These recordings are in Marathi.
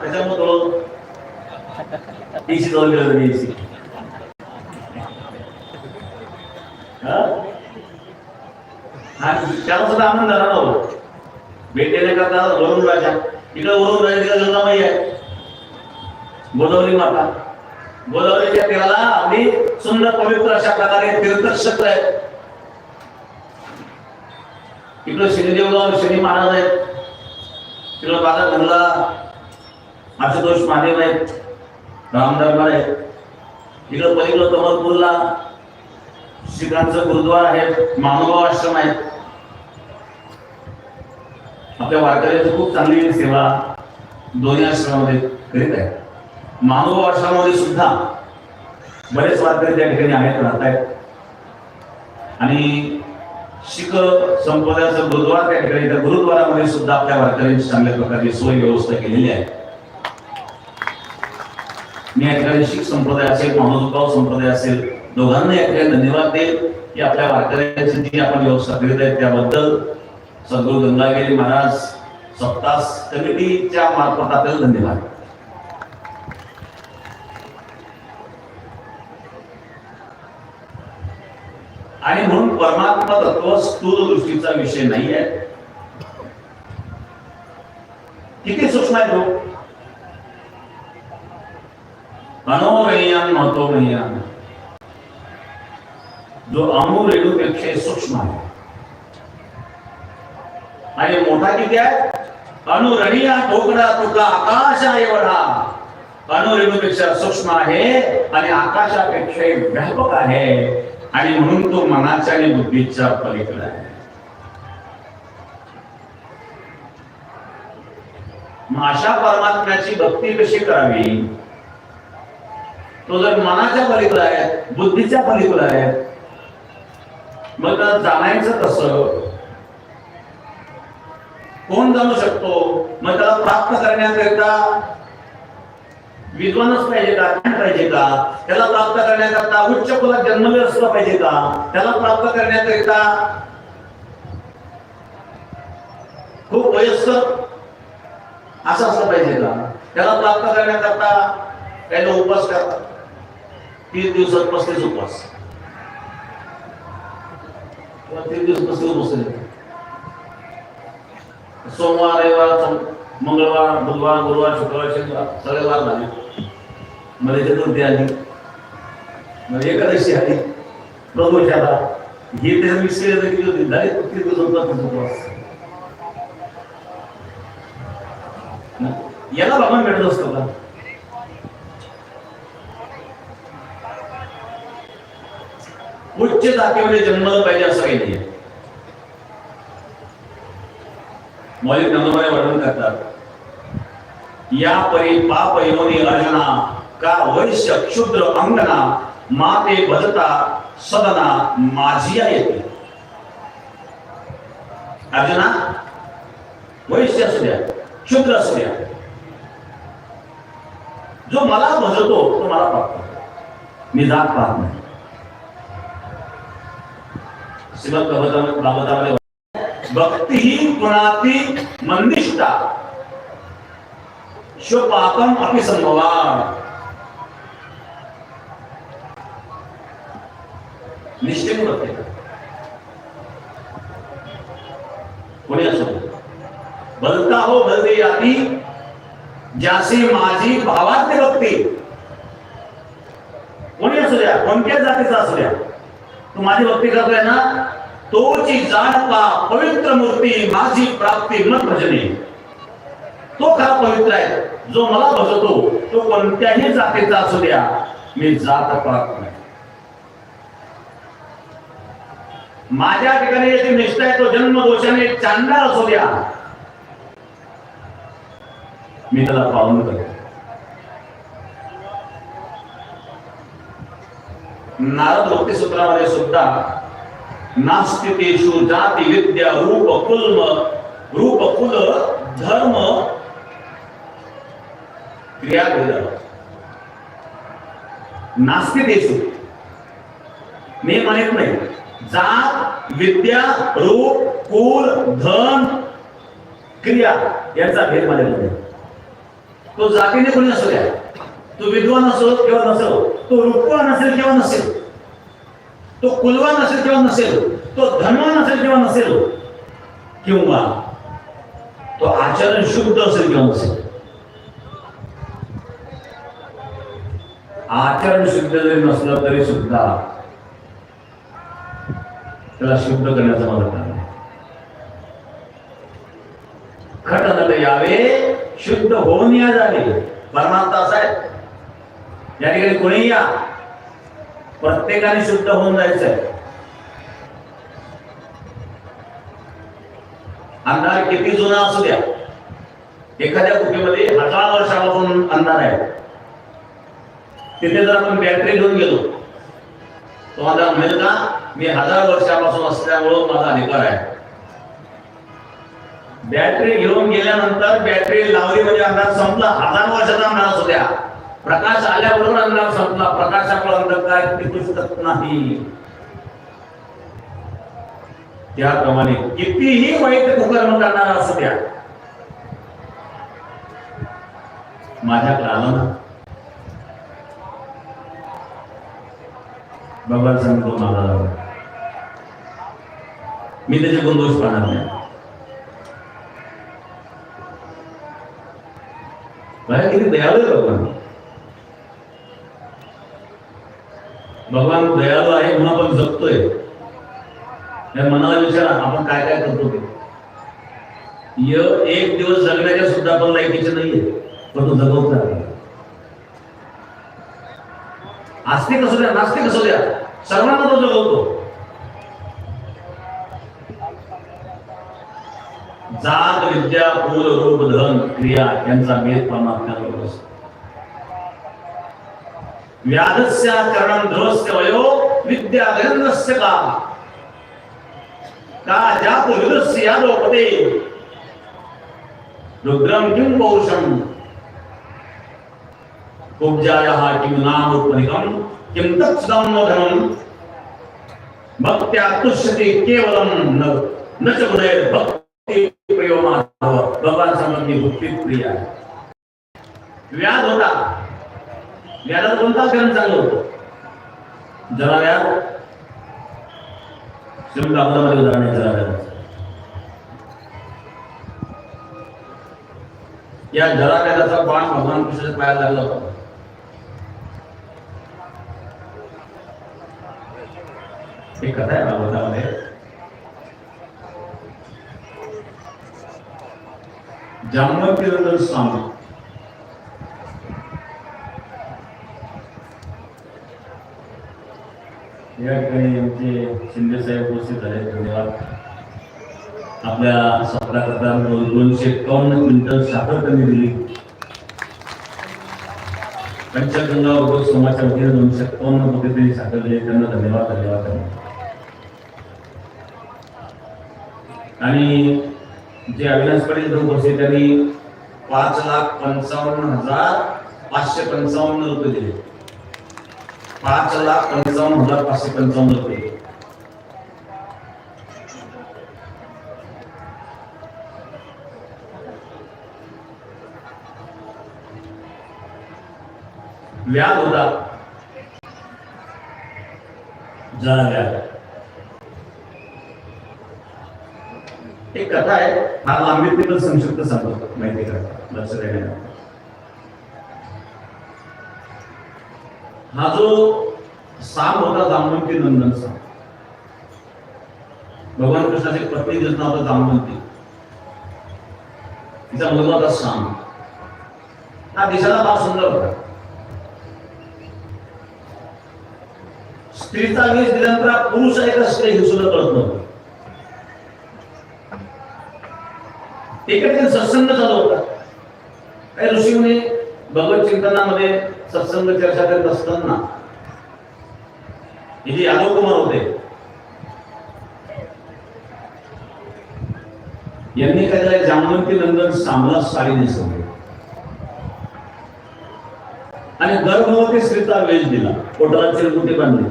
त्याच्यामुळे तो एसी जाऊन गेलं एसी त्याला सुद्धा आनंद झाला ना हो. भेट देण्याकरता वरुण राजा. इकडे वरुण राजा तिकडे गंगामाई आहे. गोदावरी माता. गोदावरीच्या तीराला अगदी सुंदर पवित्र अशा प्रकारे तीर्थक्षेत्र आहे. इकडे शनिदेवगाव शनी महाराज आहेत. तिकडे बाला गंगा आशुतोष महादेव आहेत रामदरबार आहेत इकडं पहिलं कमलपूरला शिखांचं गुरुद्वार आहे मानुभाव आश्रम आहे. आपल्या वारकऱ्याची खूप चांगली सेवा दोन्ही आश्रमामध्ये करीत आहे. मानवभाव आश्रमामध्ये सुद्धा बरेच वारकरी त्या ठिकाणी आहेत राहत आहेत. आणि शिख संप्रदायाचं गुरुद्वार त्या ठिकाणी त्या गुरुद्वारामध्ये सुद्धा आपल्या वारकऱ्यांची चांगल्या प्रकारची सोय व्यवस्था केलेली आहे. मी या ठिकाणी शीख संप्रदाय असेल मानवभाव संप्रदाय असेल दोघांना या ठिकाणी धन्यवाद देईल की आपल्या वारकऱ्यांची जी आपण व्यवस्था करीत आहे त्याबद्दल. सद्गुरू गंगागिरी महाराज सप्तास कमिटीच्या मार्फत आपल्याला धन्यवाद. आणि म्हणून परमात्मा तत्व स्थूल दृष्टीचा विषय नाही आहे किती सूक्ष्म आहे तो? अनोरय्यान महत्वमय्यान जो अमूल रेणूपेक्षा सूक्ष्म आहे आणि मोठा किती आहे अनुरणीय ठोकडा तुका आकाशा एवढा अनुरेणूपेक्षा सूक्ष्म आहे आणि आकाशापेक्षा व्यापक आहे आणि म्हणून तो मनाच्या आणि बुद्धीच्या पलीकडे आहे मग अशा परमात्म्याची भक्ती कशी करावी तो जर मनाच्या पलीकडे आहे बुद्धीच्या पलीकडे आहे मग त्याला जाणायचं कसं? कोण जाणू शकतो? मग त्याला प्राप्त करण्याकरिता विद्वानच पाहिजे का? ज्ञान पाहिजे का? त्याला प्राप्त करण्याकरता उच्च कुला जन्मले असलं पाहिजे का? त्याला प्राप्त करण्याकरिता खूप वयस्कर असं असलं पाहिजे का? त्याला प्राप्त करण्याकरता काही उपवास करतात. तीस दिवसात पस्तीस उपवास किंवा तीन दिवस पस्तीस उपवास सोमवार रविवार मंगळवार बुधवार गुरुवार शुक्रवार शनिवार सगळे वार झाले मध्ये चतुर्थी आली. मध्ये एकादशी आली. प्रदोष आला हे त्याचं मिक्स केलं तर किती झाले तीन दिवसात उपवास उपवास याला भगवान भेटत असतो का? उच्च जातीमध्ये जन्मलं पाहिजे असं काही नाही मौलिक नंदोबाने वर्णन करतात या परी पाप योनी अर्जना का वैश्य क्षुद्र अंगना माते भजता सदना माझिया येते. अर्जना वैश्य असू द्या क्षुद्र असू द्या. जो मला भजतो तो मला पाहतो मी जात पाहत नाही. श्रीमद भागवता- भागवतामध्ये भक्तिहीन गुणाती मंदिष्टा. शुपाकम अपि संभवान निश्चित भक्ती कोणी असो. बलता हो बलते याती. ज्याशी माझी भावात ते भक्ती. कोणी असू द्या कोणत्या जातीचा असू द्या. तू माझी भक्ती करतोय ना तोची जाणता पवित्र मूर्ती माझी प्राप्ती मन भजने. तो खरा पवित्र आहे जो मला भजतो तो कोणत्याही जातीचा असू द्या मी जात पाहत नाही. माझ्या ठिकाणी याची निष्ठा आहे तो जन्म दोषाने चांडाळ असू द्या. मी त्याला पाहून करतो. नारद भक्ती सूत्रामध्ये सुद्धा नास्तिकेशु जाती विद्या रूप कुल्म रूप कुल धर्म क्रिया नास्तिकेशु मी म्हणत नाही. जात विद्या रूप कुल धन क्रिया यांचा भेद माझ्यामध्ये. तो जातीने कोणी असू द्या. तो विद्वान असो किंवा नसो तो रूपवान असेल किंवा नसेल? तो कुलवान असेल किंवा नसेल? तो धनवान असेल किंवा नसेल? किंवा तो आचरण शुद्ध असेल किंवा नसेल? आचरण शुद्ध जरी नसलं तरी सुद्धा त्याला शुद्ध करण्याचा मदत नाही. खट यावे शुद्ध होऊन या जावे परमार्थ असा आहे या ठिकाणी कोणी या प्रत्येकाने शुद्ध होऊन जायचं आहे अंधार किती जुना असू द्या एखाद्या कुटीमध्ये हजार वर्षापासून अंधार आहे. तिथे जर आपण बॅटरी घेऊन गेलो तो माझा म्हणेल का मी हजार वर्षापासून असल्यामुळं माझा अधिकार आहे. बॅटरी घेऊन गेल्यानंतर बॅटरी लावली म्हणजे अंधार संपला हजार वर्षाचा अंधार असू द्या. प्रकाश आल्याबरोबर अंधार संपला. प्रकाशामुळे अंधकार टिकूच नाही. त्याप्रमाणे कितीही वाईट कुकर्म करणारा असू द्या माझ्या आलं ना भगवान सांगतो मला. मी त्याचे गुणदोष पाहणार नाही. किती दयाळू आहे भगवान. भगवान दयाळू आहे म्हणून आपण जगतोय मनाला विचारा आपण काय काय करतो ते. य एक दिवस जगण्याच्या सुद्धा आपण लायकीचे नाहीये पण तो जगवत आस्तिक असू द्या नास्तिक असू द्या सर्वांना तो जगवतो. जात विद्या पूल रूप धन क्रिया यांचा भेद परमात्म्याबरोबर असतो व्याधस्य करणं ध्रुवस्य वयो विद्या गंधस्य का का जात विदस्य यादोपते रुद्रम किं पौरुषम कुब्जायः किं नाम उत्पन्निकं किं तत्सदं नो भक्त्या तुष्यति केवलं न न च गुणैर् भक्ति प्रियो माधव। भगवान समजली भक्ती प्रिय। व्याध होता व्याधात कोणता करण चांगलं होतं? जरा व्याध श्रीमंत अहमदाबाद उदाहरण आहे जरा व्याध या जरा व्याधाचा बाण भगवान कृष्ण पायाला लागला होता. एक कथा आहे भागवतामध्ये. जामवंती नंदन स्वामी. या ठिकाणी आमचे शिंदे साहेब उपस्थित झाले धन्यवाद. आपल्या सत्राकरता दोनशे एकावन्न क्विंटल साखर त्यांनी दिली. पंचगंगा उद्योग समाजच्या वतीने दोनशे एकावन्न कोटी त्यांनी साखर दिली. त्यांना धन्यवाद धन्यवाद आणि जे अविनाश पाटील इथं उपस्थित त्यांनी पाच लाख पंचावन्न हजार पाचशे पंचावन्न रुपये दिले. पाच लाख पंचावन्न हज़ार पाचशे पंचावन्न रुपये व्याज होता जरा व्याज एक कथा आहे हा लांबी पण संक्षिप्त सांगतो माहिती का लक्ष द्यायला हा जो साप होता जामवंती नंदन साप भगवान कृष्णाचे पत्नी तिचं होता होतं जामवंती. तिचा मुलगा होता साम. हा दिसायला फार सुंदर होता. स्त्रीचा वेश दिल्यानंतर पुरुष आहे का स्त्री हे सुद्धा कळत नव्हतं. एकत्र सत्संग चालू होता. काही ऋषीमुनी भगवत चिंतनामध्ये सत्संग चर्चा करत असताना हे जे यादव कुमार होते यांनी काय केलं जामवंती नंदन सामला साडी नेसवली आणि गर्भवती स्त्रीचा वेश दिला. पोटाला चिरगुटी बांधली.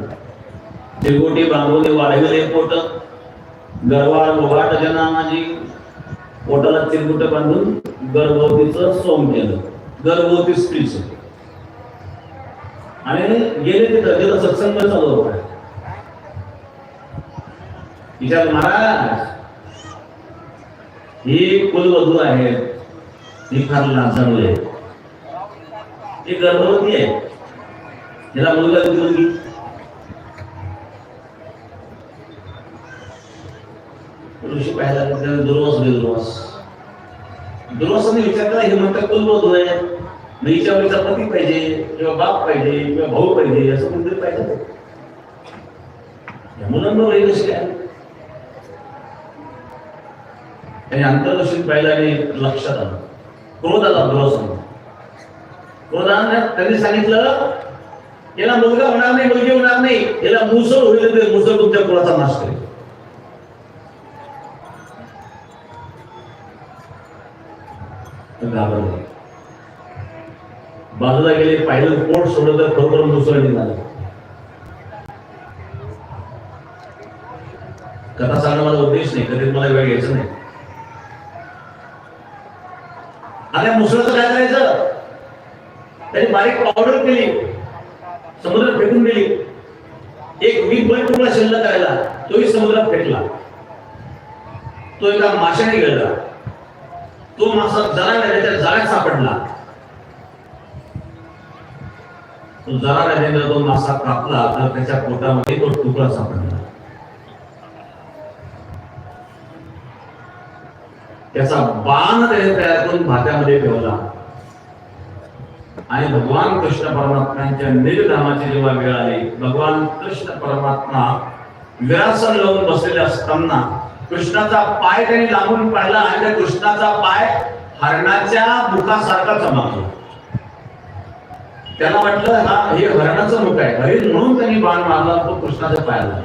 चिरगुटी बांधवले वाढविले पोट. गर्वार उभाट जना माझी पोटाला चिरगुट बांधून गर्भवतीचं सोम केलं. गर्भवती स्त्रीच. आणि गेले तिथं तिथं सत्संग चालू होता विचार महाराज ही कुलवधू आहे ही फार लाजाळू आहे. ही गर्भवती आहे. तिला मुलगा किती मुलगी. ऋषी पाहायला दुर्वास दुर्वास दुर्वासाने विचार केला हे म्हणतात कुलवधू आहे. हिच्यावरचा पती पाहिजे किंवा बाप पाहिजे किंवा भाऊ पाहिजे असं कोणतरी पाहिजे या मुलांना वय कशी काय? आणि अंतर्दर्शन पाहिलं लक्षात आलं. क्रोधाला आला दुर्वासाने त्यांनी सांगितलं याला मुलगा होणार नाही मुलगी होणार नाही. याला मुसळ होईल ते मुसळ तुमच्या कुळाचा नाश करेल. घाबरलं. बाजूला गेले पाहिलं पोट सोडलं तर खरोखर दुसरं निघालं कथा सांगणं माझा उद्देश नाही कधी मला वेळ घ्यायचं नाही. आता मुसळाचं काय करायचं? त्याने बारीक पावडर केली समुद्रात फेकून दिली. एक वीक बैल तुकडा शिल्लक करायला तोही समुद्रात फेकला. तो एका माशाने गेला. तो मासा जरा त्याच्या जाळ्यात सापडला. तो जरा राजेंद्र तो मासा कापला तर त्याच्या पोटामध्ये तो तुकडा सापडला. त्याचा बाण त्याने तयार करून भात्यामध्ये ठेवला. आणि भगवान कृष्ण परमात्म्यांच्या निर्धामाची जेव्हा वेळ आली भगवान कृष्ण परमात्मा विरासन लावून बसलेले असताना कृष्णाचा पाय त्यांनी लांबून पाहिला आणि त्या कृष्णाचा पाय हरणाच्या मुखासारखा चमकला. त्याला वाटलं हा हे हरणाचं मुख आहे. हरिण म्हणून त्यांनी बाण मारला तो कृष्णाच्या पायाला.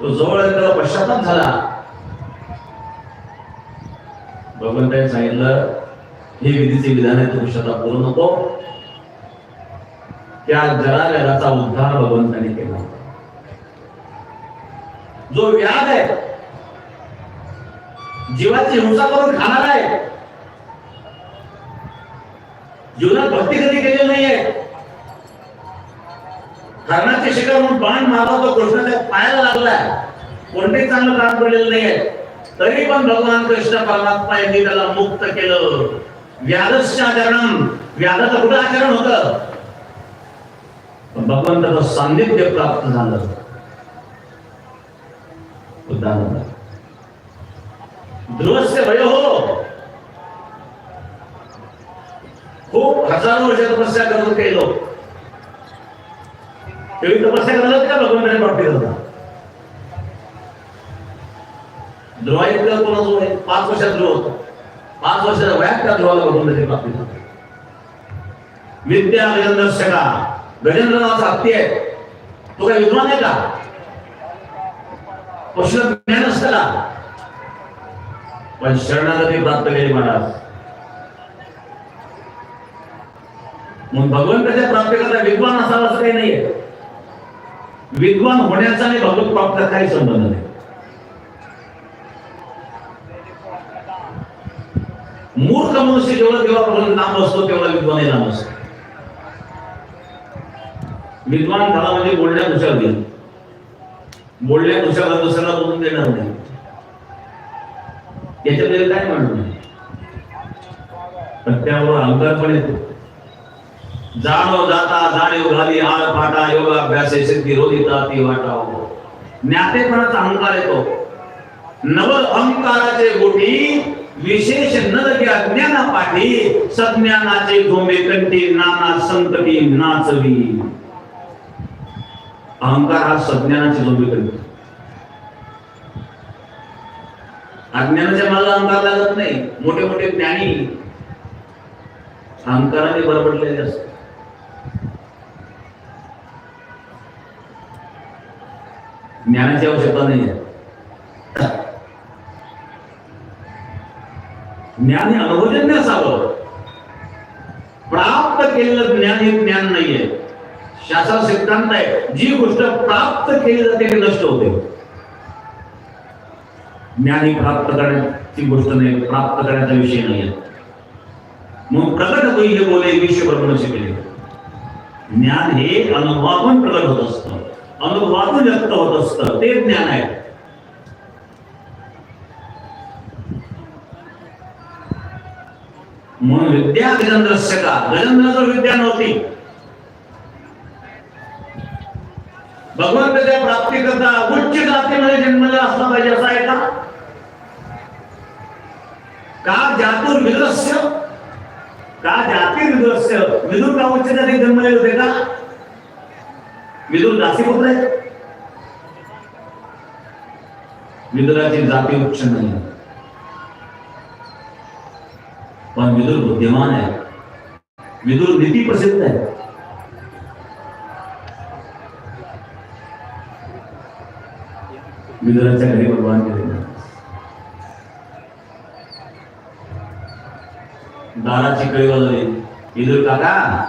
तो जवळ त्याला पश्चाताप झाला. भगवंताने सांगितलं हे विधीचे विधान आहे तू पश्चाताप करू नको. त्या जरावेराचा उद्धार भगवंताने केला. जो व्याध आहे जीवाची हिंसा करून खाणार आहे जीवनात भक्ती कधी केलेली नाहीये. कर्णाचे शिकार म्हणून बाण मारला तो कृष्णाच्या पायाला लागलाय. कोणतेही चांगलं काम पडलेलं नाहीये. तरी पण भगवान कृष्ण परमात्मा यांनी त्याला मुक्त केलं. व्याधस्य आचरण व्याधाचं कुठं आचरण होतं? पण भगवंताचं सान्निध्य प्राप्त झालं. उदाहरण. ध्रुवस्य भय हो. खूप हजारो वर्ष तपस्या करत होते हे लोक. तेवढी तपस्या करत का भगवंताने प्राप्ती करता ध्रुवा कोणा जो आहे पाच वर्षात ध्रुव होता. पाच वर्षाच्या वयात त्या ध्रुवाला भगवंताची प्राप्ती झाली विद्या गजेंद्र का गजेंद्र नावाचा हत्ती आहे. तो काय विद्वान आहे का? पशुला ज्ञान असतं का? पण शरणागती प्राप्त केली महाराज. मग भगवंताच्या प्राप्तीकरता विद्वान असावा असं काही नाहीये. विद्वान होण्याचा आणि भगवत प्राप्त काही संबंध नाही. मूर्ख मनुष्य जेवढा भगवंत लांब असतो तेवढा विद्वानही लांब असतो. विद्वान झाला म्हणजे बोलण्यात हुशार देईल. बोलण्यात हुशार दुसऱ्याला बोलून देणार नाही. याच्यामध्ये काय म्हणणं नाही पण त्यावर अहंकार पण येतो जाणो जाता जाणीव घाली आळ फाटा योगाभ्यास सिद्धी रोधिता ती वाटाव. ज्ञातेपणाचा अहंकार येतो. नव अहंकाराचे गोटी विशेष न लगे अज्ञाना सज्ञानाचे झोंबे कंठी नाना संतती नाचवी. अहंकार हा सज्ञानाचे झोंबे कंठी. अज्ञानाच्या मला अहंकार लागत नाही. मोठे मोठे ज्ञानी अहंकाराने बरबडलेले असतात. ज्ञानाची आवश्यकता नाही आहे. ज्ञान हे अनुभवजन्य असावं. प्राप्त केलेलं ज्ञान हे ज्ञान नाहीये. शास्त्र सिद्धांत आहे जी गोष्ट प्राप्त केली जाते ते नष्ट होते. ज्ञान ही प्राप्त करण्याची गोष्ट नाही प्राप्त करण्याचा विषय नाही मग प्रकट होईल हे बोले विश्व ब्रह्म शिकले. ज्ञान हे अनुभवातून प्रकट होत असतं. अनुभवातून व्यक्त होत असतं. ते ज्ञान आहे. म्हणून विद्या गजेंद्रस्य का गजेंद्राचं विद्या नव्हती भगवंत त्या प्राप्ती करता उच्च जातीमध्ये जन्मला असला पाहिजे असा आहे का? का जातून विदुरस्य? का जाती विदृश्य विदुर का उच्च जाती जन्मले होते का? विदुर दासी पुत्र आहेत विदुराची जाती उच्च नाही. पण विदुर बुद्धिमान आहे. विदुर नीती प्रसिद्ध आहे. विदुराच्या घरी भगवान गेले दाराची कळी वाजवली. विदुर काका.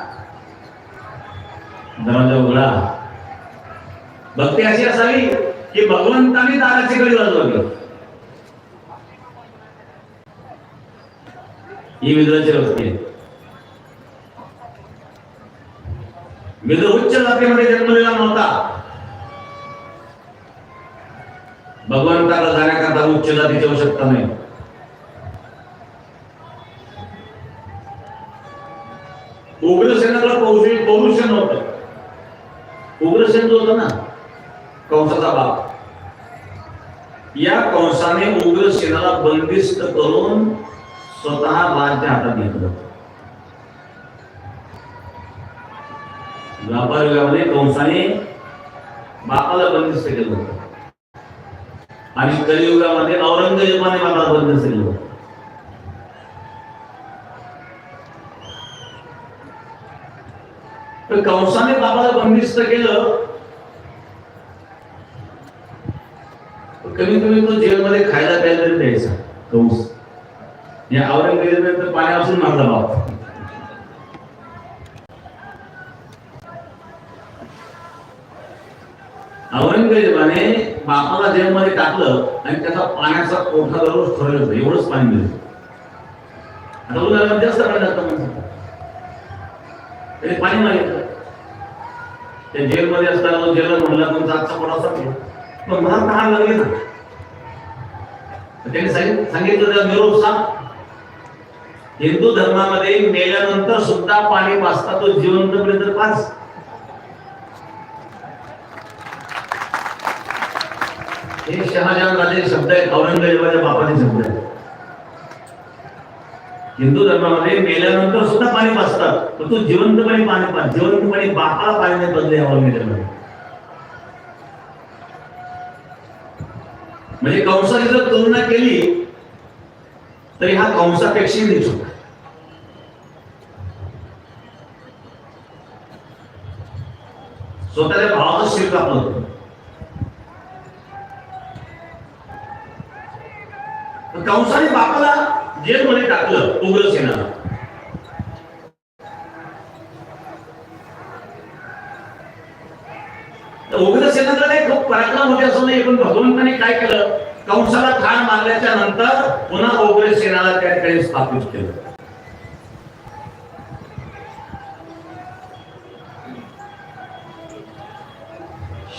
दरवाजा उघडा. भक्ती अशी असावी की भगवंताने दाराची कडी वाजवली ही विदुराची भक्ती आहे. विदुर उच्च जातीमध्ये जन्मलेला नव्हता भगवंताला जाण्याकरता उच्च जातीची आवश्यकता नाही. उग्रसेनाला पौरुष पौरुष नव्हतं उग्रसेन जो होता ना कंसाचा बाप या कंसाने उग्रसेनाला बंदिस्त करून स्वतः राज्य हातात घेतलं. व्यापार कंसाने बापाला बंदिस्त केलं होतं. आणि कलियुगामध्ये औरंगजेबाने बापाला बंदिस्त केलं होतं. तर कंसाने बाबाला बंदिस्त केलं कमी कमी तो जेलमध्ये खायला प्यायला तरी द्यायचा कंस या औरंगजेबाने पाण्यापासून मारला बाप. औरंगजेबाने बापाला जेलमध्ये टाकलं आणि त्याचा पाण्याचा कोठा दररोज ठरवलं होतं. एवढंच पाणी मिळतं आता उदाहरण जास्त पाणी पाणी मागितलं. त्या जेलमध्ये असताना जेलर म्हणला तुमचा आजचा पोटा संपला पण मला तहान लागली ना. त्यांनी सांगितलं निरोप सांग. हिंदू धर्मामध्ये मेल्यानंतर सुद्धा पाणी वाचता तो जिवंत तर पाच. हे शहाजहान राजे शब्द आहेत औरंगजेबाच्या बापाचे शब्द आहे हिंदू धर्मामध्ये मेल्यानंतर सुद्धा पाणी वाचतात तर तू जिवंतपणे पाणी पाच जिवंतपणे बापाला पाणी नाही बदले औरंगजेबामध्ये म्हणजे कंसाची जर तुलना केली तरी हा कंसापेक्षाही नीच होता. स्वतःच्या भावाचं शिर कापलं होतं. कंसाने बापाला जेलमध्ये टाकलं उग्रसेनाला तर उग्रसेनाकडे खूप पराक्रम होते असं नाही पण भगवंताने काय केलं? कंसाला ठार मारल्याच्या नंतर पुन्हा उग्रसेनाला त्या ठिकाणी स्थापित केलं.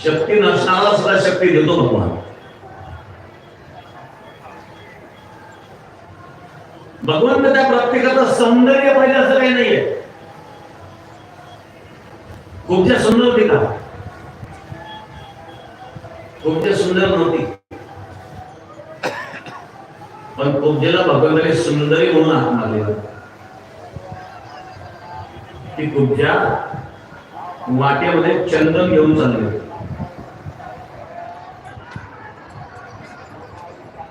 शक्ती नसणारा सुद्धा शक्ती देतो भगवान. भगवंत त्या प्रत्येकाचं सौंदर्य पाहिजे असं काही नाहीये. खूपच्या सुंदर होती का खूपच्या सुंदर नव्हती पण कुब्जेला भगवंताने सुंदरी म्हणून हात मारलेला ती कुब्जा वाटेमध्ये चंदन घेऊन चालली होती.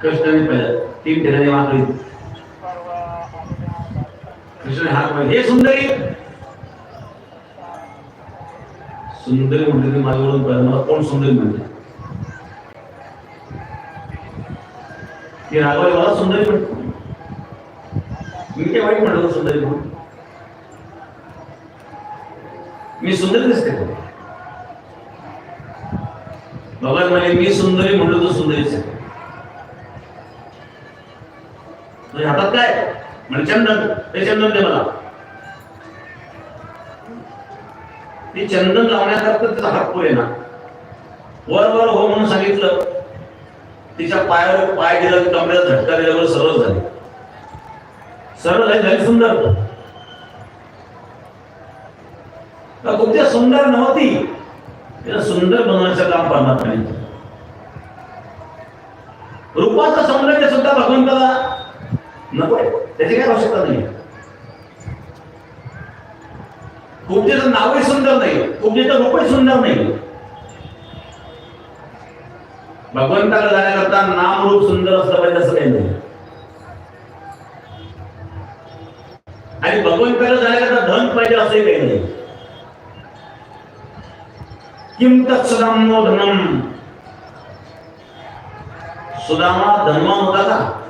कृष्णाने पाहिलं तीन ठिकाणी वाकली कृष्ण हात मारले हे सुंदरी! सुंदरी म्हटली की माझ्याकडून मला कोण सुंदरी म्हणते? ती राघवली मला सुंदरी म्हणतो मी ते वाईट म्हणतो सुंदरी म्हणून. मी सुंदरी दिसते. भगवान म्हणे मी सुंदरी म्हणलो तो सुंदरीच आहे म्हणजे हातात काय? म्हणजे चंदन. ते चंदन दे मला. ते चंदन लावण्याकरता त्याचा हात पुढे ना वर वर हो म्हणून सांगितलं. तिच्या पायावर पाय दिला की कमरेला झटका दिल्यावर सरळ झाली. सरळ झाली झाली सुंदर. कोणत्या सुंदर नव्हती? तिला सुंदर बनवण्याचं काम परमात्म्याने रूपाचं सौंदर्य सुद्धा भगवंताला नको त्याची काय आवश्यकता नाही. कुब्जेचं नावही सुंदर नाही. कुब्जेचं रूपही सुंदर नाही. भगवंताकडे जाण्याकरता नाम रूप सुंदर असलं पाहिजे असं काही नाही. आणि भगवंताकडे जाण्याकरता धन पाहिजे असंही काही नाही. किम तत्सदामो धनम? सुदामा धनवान होता का?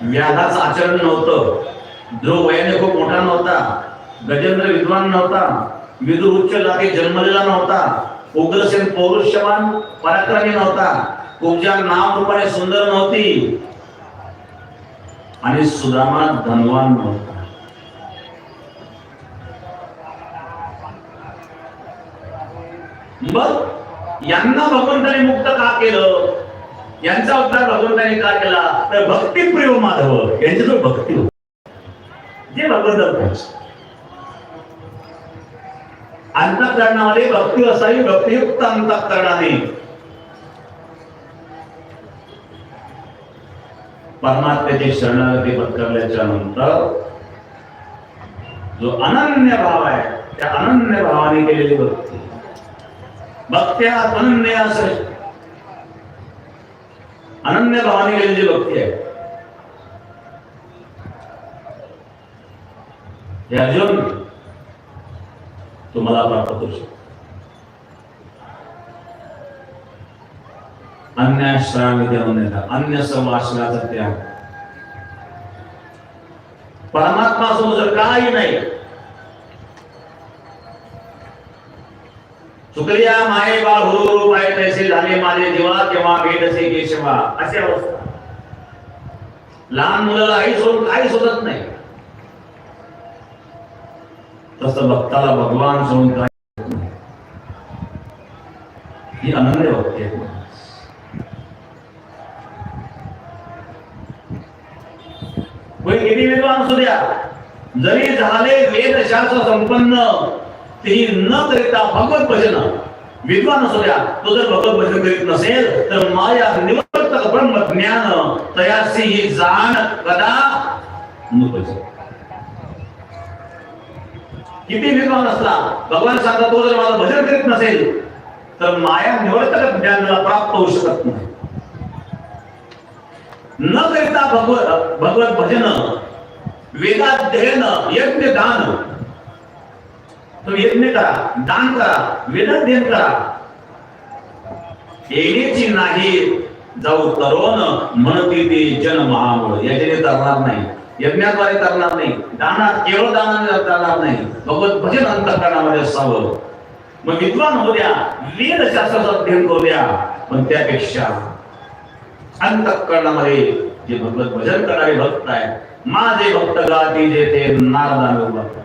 व्याधाचं आचरण नव्हतं. ध्रुव वयाने खूप मोठा नव्हता. गजेंद्र विद्वान नव्हता. विदुरुच्च जन्मलेला नव्हता. उग्रसेन पौरुषवान पराक्रमी नव्हता. कुब्जा नाम रूपाने सुंदर नव्हती. आणि सुदामा धनवान नव्हता. मग यांना भगवंताने मुक्त का केलं? यांचा उद्धार भगवंताने का केला? तर भक्तिप्रिय माधव यांची जो भक्ती होती. जे भगवंत अंतकरणामध्ये भक्ती असावी भक्तियुक्त अंतकरणाने। परमात्म्याची शरणागती पत्करल्याच्या नंतर जो अनन्य भाव आहे त्या अनन्य भावाने केलेली भक्ती। भक्त्या अनन्य असं अनन्य भावाने केलेली भक्ती आहे अर्जुन तुम्हाला प्राप्त करू शकतो. अन्याश्रामी देवनेता अन्य सर्व आश्रयाचा त्याग परमात्मा समोर काही नाही चुकलिया माये बा हुरू पाय तैसे झाले माझे देवा तेव्हा भेट असे केशवा. अशी अवस्था. लहान मुलाला आई सोडून काही शोधत नाही. तसं भक्ताला भगवान सोडून काही ही अनन्य भक्ती आहे कोणी किती विद्वान असू द्या जरी झाले वेदशास्त्र संपन्न तेही न करिता भगवत भजन विद्वान असू द्या तो जर भगवत भजन करीत नसेल तर माया निवर्तक ब्रह्म ज्ञान तयासी ही जाण कदा नुपजे किती विद्वान असला भगवान सांगता तो जर माझं भजन करीत नसेल तर माया निवर्तक ज्ञान प्राप्त होऊ शकत नाही. न करता भगवत भगवत भजन वेदाध्ययन यज्ञ दान. तो यज्ञ करा दान करा वेदाध्ययन करा. येण्याची नाही जाऊ तरोन म्हणती ते जन महामूळ याच्याने तरणार नाही. यज्ञाद्वारे तरणार नाही. दानात केवळ दानाने तरणार नाही. भगवत भजन अंतकरणामध्ये असावं. मग विद्वान होऊ द्या वेदशास्त्राचं अध्ययन करू द्या पण त्यापेक्षा अंतकरणामध्ये जे भगवत भजन करणारे भक्त आहे माझे भक्त गाती जे ते नारदाने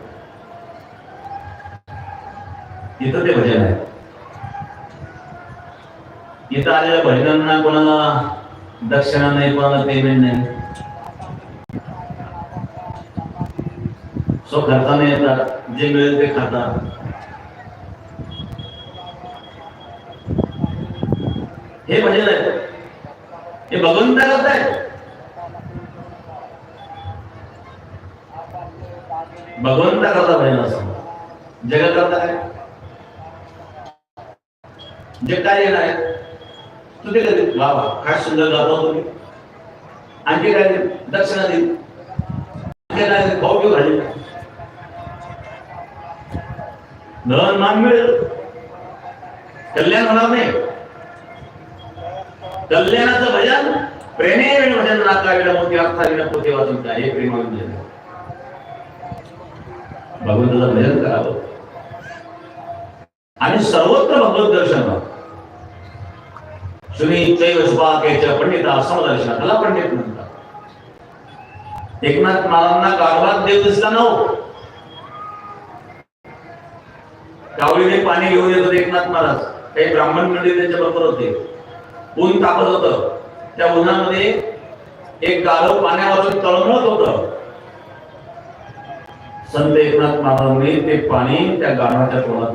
इथं ते भजन आहे. इथं आलेल्या भजनांना कोणाला दक्षिणा नाही कोणाला पेमेंट नाही. सो खर्चाने येतात जे मिळेल ते खातात हे म्हणजे भजन आहे हे भगवंता करत आहे भगवंता करता भजन असं? जग करता काय? जे काय येणार आहे तू कधी वा वा काय सुंदर गातो तुम्ही. आणखी काय दक्षिणा देईल. आणखी काय भाऊ घेऊ घालील मान मिळेल. कल्याण होणार नाही. कल्याणाचं भजन प्रेमे भजन नाकाविला मोठी अर्थाविला पोते वाचून काय हे प्रेमानं भजन भगवंताचं भजन करावं. आणि सर्वत्र भगवत दर्शन व्हावं. श्री चैवस्वाकेच्या पंडिता समदर्शना त्याला पंडित म्हणतात एकनाथ महाराजांना गाढवात देव दिसला नव्हता. कावळीने पाणी घेऊन येत होते एकनाथ महाराज. काही ब्राह्मण मंडळी त्यांच्या बरोबर होते. ऊन तापत होत. त्या उन्हामध्ये एक गारव पाण्यावरून तळमळत होत. संत एकनाथ महाराजांनी ते पाणी त्या गाढवाच्या तोंडात